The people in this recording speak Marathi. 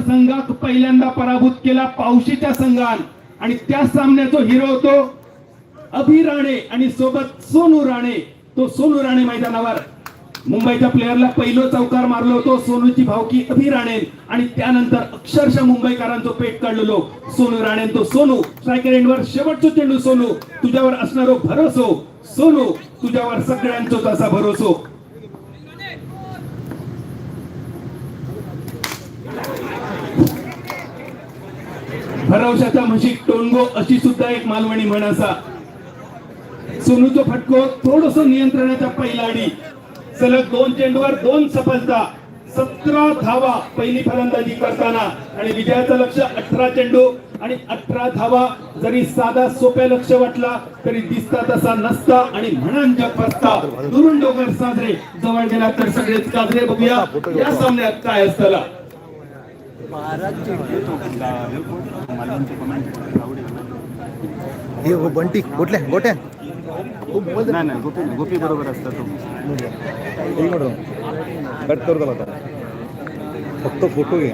संघात पहिल्यांदा पराभूत केला पावशीच्या संघात आणि त्या सामन्याचा हिरो होतो अभि राणे आणि सोबत सोनू राणे. तो सोनू राणे मैदानावर. मुंबईच्या प्लेअरला पहिलं चौकार मारलो होतो. सोनूची भावकी अभि राणे. आणि त्यानंतर अक्षरशः मुंबईकरांचं पेट काढलेलो सोनू राणे तो सोनू. स्ट्रायकर एंडवर शेवटचो चेंडू सोनू. तुझ्यावर असणारो भरोसो. सोनू तुझ्यावर सगळ्यांचो तसा भरोसो. भरवशाचा म्हशी टोनगो अशी सुद्धा एक मालवणी म्हण असा. सोनूचो फटको थोडस नियंत्रणाच्या पहिलाडी सलग दोन चेंडूवर दोन सफलता. सतरा धावा पहिली फलंदाजी करताना. आणि विजयाचं लक्ष अठरा चेंडू आणि अठरा धावा. जरी साधा सोप्या लक्ष वाटला तरी दिसता तसा नसता आणि म्हणान जग फसता दुरून डोंगर साजरे. जवळ गेला तर सगळेच काजरे बघूया. या सामन्यात काय असतला? हे हो बंटी गोटल्या गोट्या नाही नाही गोपी नाही गोपी बरोबर असतात कट करतो आता. फक्त फोटो घे.